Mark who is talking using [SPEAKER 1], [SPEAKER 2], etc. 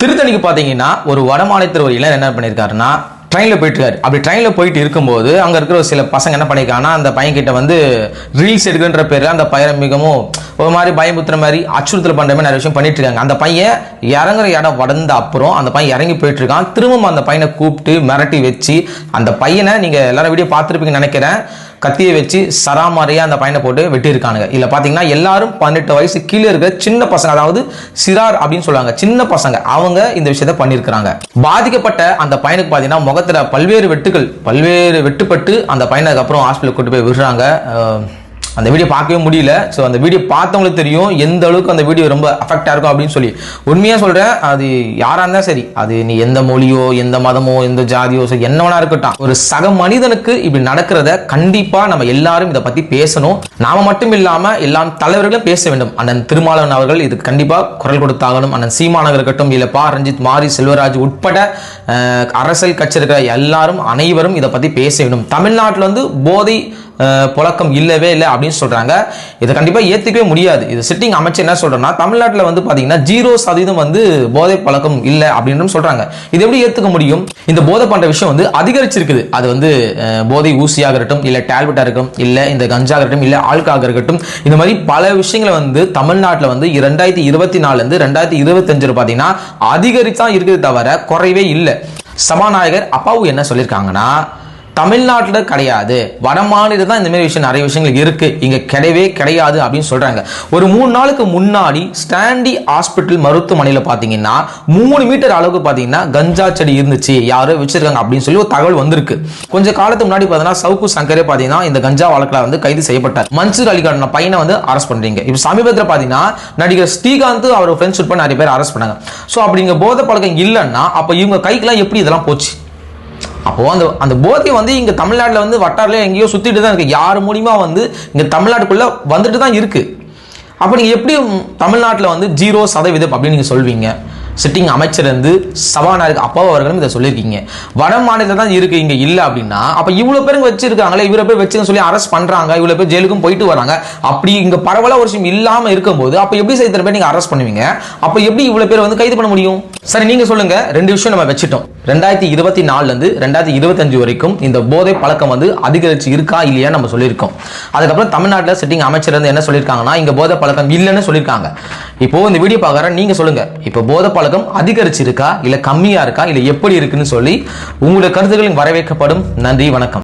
[SPEAKER 1] திருத்தணிக்கு பார்த்தீங்கன்னா ஒரு வடமாநிலத்தில் ஒரு இளைஞர் என்ன பண்ணியிருக்காருன்னா ட்ரெயினில் போயிட்டுருக்காரு. அப்படி ட்ரெயினில் போயிட்டு இருக்கும்போது அங்கே இருக்கிற ஒரு சில பசங்க என்ன பண்ணியிருக்காங்கன்னா அந்த பையன் கிட்ட வந்து ரீல்ஸ் எடுக்குன்ற பேரில் அந்த பையனை மிகவும் ஒரு மாதிரி பயமுத்துற மாதிரி அச்சுறுத்தல் பண்ணுற மாதிரி நிறைய விஷயம் பண்ணிட்டு இருக்காங்க அந்த பையன் இறங்குற இடம் வடந்த அப்புறம் அந்த பையன் இறங்கி போயிட்டு இருக்கான் திரும்பவும் அந்த பையனை கூப்பிட்டு மிரட்டி வச்சு அந்த பையனை நீங்கள் எல்லாரும் வீடியோ பார்த்துருப்பீங்கன்னு நினைக்கிறேன். கத்தியை வச்சு சராமாரியாக அந்த பையனை போட்டு வெட்டியிருக்கானுங்க. இதில் பார்த்தீங்கன்னா எல்லாரும் பன்னெட்டு வயசு கீழே இருக்கிற சின்ன பசங்க அதாவது சிறார் அப்படின்னு சொல்லுவாங்க. சின்ன பசங்க. அவங்க இந்த விஷயத்த பண்ணியிருக்கிறாங்க. பாதிக்கப்பட்ட அந்த பையனுக்கு பார்த்தீங்கன்னா முகத்தில் பல்வேறு வெட்டுகள் பல்வேறு வெட்டுப்பட்டு அந்த பையனுக்கு அப்புறம் ஹாஸ்பிட்டல் கூட்டு போய் விடுறாங்க. அந்த வீடியோ பார்க்கவே முடியல. ஸோ அந்த வீடியோ பார்த்தவங்களுக்கு தெரியும் எந்த அளவுக்கு அந்த வீடியோ ரொம்ப அஃபெக்டாக இருக்கும் அப்படின்னு சொல்லி. உண்மையாக சொல்கிறேன் அது யாராக இருந்தால் சரி அது நீ எந்த மொழியோ எந்த மதமோ எந்த ஜாதியோ சரி என்னவனா இருக்கட்டும். ஒரு சக மனிதனுக்கு இப்படி நடக்கிறத கண்டிப்பாக நம்ம எல்லாரும் இதை பற்றி பேசணும். நாம மட்டும் இல்லாமல் எல்லா தலைவர்களும் பேச வேண்டும். அண்ணன் திருமாவளவன் அவர்கள் இதுக்கு கண்டிப்பாக குரல் கொடுத்தாகணும். அண்ணன் சீமானவர் இருக்கட்டும் இல்லை பா. ரஞ்சித் மாரி செல்வராஜ் உட்பட அரசியல் கட்சி இருக்கிற எல்லாரும் அனைவரும் இதை பற்றி பேச வேண்டும். தமிழ்நாட்டில் வந்து போதை புழக்கம் இல்லவே இல்லை அப்படின்னு சொல்றாங்க. இதை கண்டிப்பா ஏத்துக்கவே முடியாது. இது சிட்டிங் அமைச்சர் என்ன சொல்றேன்னா தமிழ்நாட்டில் வந்து பாத்தீங்கன்னா ஜீரோ சதவீதம் வந்து போதை பழக்கம் இல்லை அப்படின்னு சொல்றாங்க. இது எப்படி ஏத்துக்க முடியும்? இந்த போதை பண்ற விஷயம் வந்து அதிகரிச்சிருக்குது. அது வந்து போதை ஊசியாக இருக்கட்டும் இல்ல டேப்லெட்டா இருக்கட்டும் இல்ல இந்த கஞ்சாக இருக்கட்டும் இல்ல ஆல்காக இருக்கட்டும் இந்த மாதிரி பல விஷயங்களை வந்து தமிழ்நாட்டில் வந்து ரெண்டாயிரத்தி இருபத்தி நாலுல இருந்து ரெண்டாயிரத்தி இருபத்தஞ்சுல பாத்தீங்கன்னா அதிகரித்தான் இருக்குது தவிர குறையவே இல்லை. சபாநாயகர் அப்பாவு என்ன சொல்லியிருக்காங்கன்னா தமிழ்நாட்டில் கிடையாது. வட மாநிலம் தான் இந்த மாதிரி விஷயம் நிறைய விஷயங்கள் இருக்கு. இங்க கிடையவே கிடையாது அப்படின்னு சொல்றாங்க. ஒரு மூணு நாளுக்கு முன்னாடி ஸ்டாண்டி ஹாஸ்பிட்டல் மருத்துவமனையில் பார்த்தீங்கன்னா மூணு மீட்டர் அளவுக்கு பார்த்தீங்கன்னா கஞ்சா செடி இருந்துச்சு. யாரோ வச்சிருக்காங்க அப்படின்னு சொல்லி ஒரு தகவல் வந்திருக்கு. கொஞ்சம் காலத்துக்கு முன்னாடி பார்த்தீங்கன்னா சவுக்கு சங்கரே பார்த்தீங்கன்னா இந்த கஞ்சா வழக்கில் வந்து கைது செய்யப்பட்டார். மன்சூர் அலிகான் பையனை வந்து அரெஸ்ட் பண்றீங்க. இப்போ சமீபத்தில் பார்த்தீங்கன்னா நடிகர் ஸ்ரீகாந்த் அவர் ஃப்ரெண்ட்ஸ் உட்பட நிறைய பேர் அரெஸ்ட் பண்ணாங்க. ஸோ அப்படிங்க போத போதை பழக்கம் இல்லைன்னா அப்போ இவங்க கைக்கெல்லாம் எப்படி இதெல்லாம் போச்சு? அப்போது அந்த அந்த போதை வந்து இங்கே தமிழ்நாட்டில் வந்து வட்டாரில் எங்கேயோ சுற்றிட்டு தான் இருக்கு. யார் மூலிமா வந்து இங்கே தமிழ்நாட்டுக்குள்ளே வந்துட்டு தான் இருக்குது அப்போ நீங்கள் எப்படி தமிழ்நாட்டில் வந்து ஜீரோ சதவீதம் அப்படின்னு நீங்கள் சொல்வீங்க? சிட்டிங் அமைச்சர் வந்து சபாநாயகர் அப்பா அவர்களும் இதை சொல்லியிருக்கீங்க. வட மாநிலத்தில் தான் இருக்குது இங்கே இல்லை அப்படின்னா அப்போ இவ்வளோ பேருங்க வச்சிருக்காங்களே இவ்வளோ பேர் வச்சுன்னு சொல்லி அரெஸ்ட் பண்ணுறாங்க இவ்வளோ பேர் ஜெயிலுக்கும் போயிட்டு வராங்க. அப்படி இங்கே பரவலாக ஒரு விஷயம் இல்லாமல் இருக்கும்போது அப்போ எப்படி செய்த பேர் நீங்கள் அரெஸ்ட் பண்ணுவீங்க? அப்போ எப்படி இவ்வளோ பேர் வந்து கைது பண்ண முடியும்? சரி நீங்க சொல்லுங்க. ரெண்டு விஷயம் நம்ம வச்சுட்டோம். ரெண்டாயிரத்தி இருபத்தி நாலுல இருந்து ரெண்டாயிரத்தி இருபத்தஞ்சு வரைக்கும் இந்த போதை பழக்கம் வந்து அதிகரிச்சு இருக்கா இல்லையா நம்ம சொல்லியிருக்கோம். அதுக்கப்புறம் தமிழ்நாட்டில் சிட்டிங் அமைச்சர் வந்து என்ன சொல்லியிருக்காங்கன்னா இங்க போதை பழக்கம் இல்லைன்னு சொல்லியிருக்காங்க. இப்போ இந்த வீடியோ பார்க்குற நீங்க சொல்லுங்க. இப்போ போதை பழக்கம் அதிகரிச்சு இருக்கா இல்ல கம்மியா இருக்கா இல்ல எப்படி இருக்குன்னு சொல்லி உங்களுடைய கருத்துக்களின் வரவேற்கப்படும். நன்றி வணக்கம்.